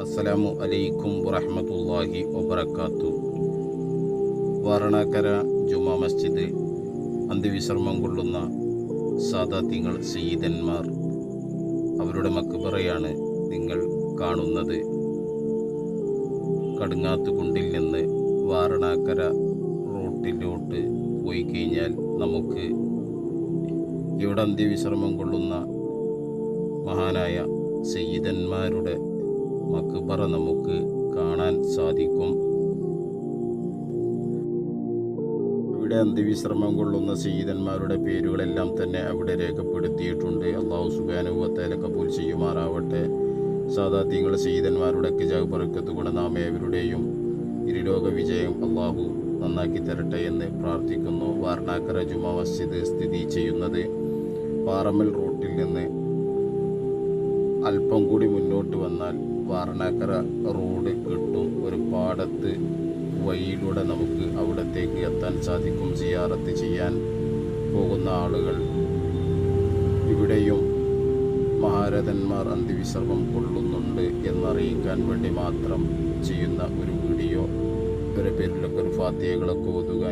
അസ്സലാമു അലൈക്കും വറഹമത്തല്ലാഹി വബർക്കാത്തു വാരണാക്കര ജുമാ മസ്ജിദ് അന്ത്യവിശ്രമം കൊള്ളുന്ന സാദാത്യങ്ങൾ സയ്യിദന്മാർ. അവരുടെ മക്ബറയാണ് നിങ്ങൾ കാണുന്നത്. കടുങ്ങാത്തുകുണ്ടിൽ നിന്ന് വാരണാക്കര റൂട്ടിലോട്ട് പോയി കഴിഞ്ഞാൽ നമുക്ക് ഇവിടെ അന്ത്യവിശ്രമം കൊള്ളുന്ന മഹാനായ സയ്യിദന്മാരുടെ മക്ബറ നമുക്ക് കാണാൻ സാധിക്കും. ഇവിടെ അന്ത്യവിശ്രമം കൊള്ളുന്ന സയ്യിദന്മാരുടെ പേരുകളെല്ലാം തന്നെ അവിടെ രേഖപ്പെടുത്തിയിട്ടുണ്ട്. അള്ളാഹു സുബാനുവത്തേല കബൂൽ ചെയ്യുമാറാവട്ടെ. കിജാഗ് പറക്കത്ത് കൊണ്ട് നാം ഏവരുടെയും ഇരുലോക വിജയം അള്ളാഹു നന്നാക്കി തരട്ടെ എന്ന് പ്രാർത്ഥിക്കുന്നു. വാർണാക്കര ജുമാ മസ്ജിദ് സ്ഥിതി ചെയ്യുന്നത് പാറമൽ റൂട്ടിൽ നിന്ന് അല്പം കൂടി മുന്നോട്ട് വന്നാൽ വാർണാക്കര റോഡ് കിട്ടും. ഒരു പാടത്ത് വഴിയിലൂടെ നമുക്ക് അവിടത്തേക്ക് എത്താൻ സാധിക്കും. സിയാറത്ത് ചെയ്യാൻ പോകുന്ന ആളുകൾ ഇവിടെയും മഹാരഥന്മാർ അന്തിവിസർഗം കൊള്ളുന്നുണ്ട് എന്നറിയിക്കാൻ വേണ്ടി മാത്രം ചെയ്യുന്ന ഒരു വീഡിയോ. ഒരു പേരിലൊക്കെ ഒരു ഫാത്തിയകളൊക്കെ ഓതുക